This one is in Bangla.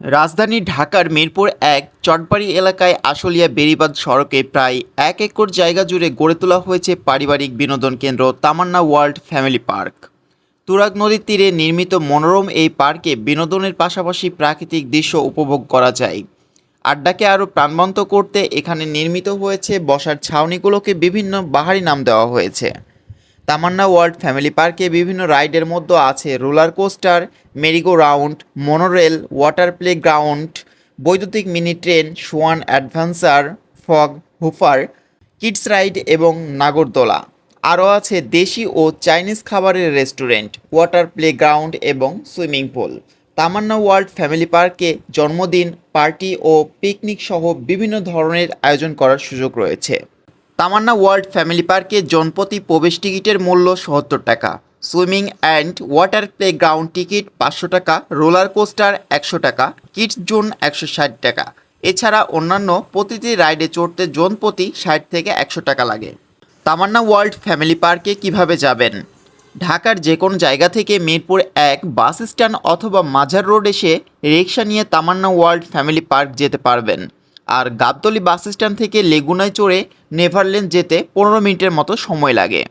রাজধানী ঢাকার মিরপুর এক চটবাড়ি এলাকায় আশুলিয়া বেরিবাদ সড়কে প্রায় এক একর জায়গা জুড়ে গড়ে তোলা হয়েছে পারিবারিক বিনোদন কেন্দ্র Tamanna world family park. Turag নদীর তীরে নির্মিত মনোরম এই পার্কে বিনোদনের পাশাপাশি প্রাকৃতিক দৃশ্য উপভোগ করা যায়। আড্ডাকে আরও প্রাণবন্ত করতে এখানে নির্মিত হয়েছে বসার ছাউনিগুলোকে বিভিন্ন বাহারি নাম দেওয়া হয়েছে। তামান্না ওয়ার্ল্ড ফ্যামিলি পার্কে বিভিন্ন রাইডের মধ্যে আছে roller coaster, merry go round, monorail, water playground বৈদ্যুতিক mini train, swan adventure, fog, হুফার, kids ride এবং নাগরদোলা। আরও আছে দেশি ও চাইনিজ খাবারের রেস্টুরেন্ট, ওয়াটার প্লে গ্রাউন্ড এবং swimming pool. Tamanna world family পার্কে জন্মদিন, পার্টি ও পিকনিক সহ বিভিন্ন ধরনের আয়োজন করার সুযোগ রয়েছে। তামান্না ওয়ার্ল্ড ফ্যামিলি পার্কে জনপতি প্রবেশ টিকিটের মূল্য সত্তর টাকা। Swimming and water playground ticket পাঁচশো টাকা, রোলার কোস্টার একশো টাকা, কিডস জোন একশো ষাট টাকা। এছাড়া অন্যান্য প্রতিটি রাইডে চড়তে জনপতি ষাট থেকে একশো টাকা লাগে। তামান্না ওয়ার্ল্ড ফ্যামিলি পার্কে কীভাবে যাবেন? ঢাকার যে কোনো জায়গা থেকে মিরপুর এক বাস স্ট্যান্ড অথবা মাঝার রোড এসে রিক্সা নিয়ে তামান্না ওয়ার্ল্ড ফ্যামিলি পার্ক যেতে পারবেন। আর গাবতলি বাস স্ট্যান্ড থেকে লেগুনায় চড়ে নেভারল্যান্ড যেতে পনেরো মিনিটের মতো সময় লাগে।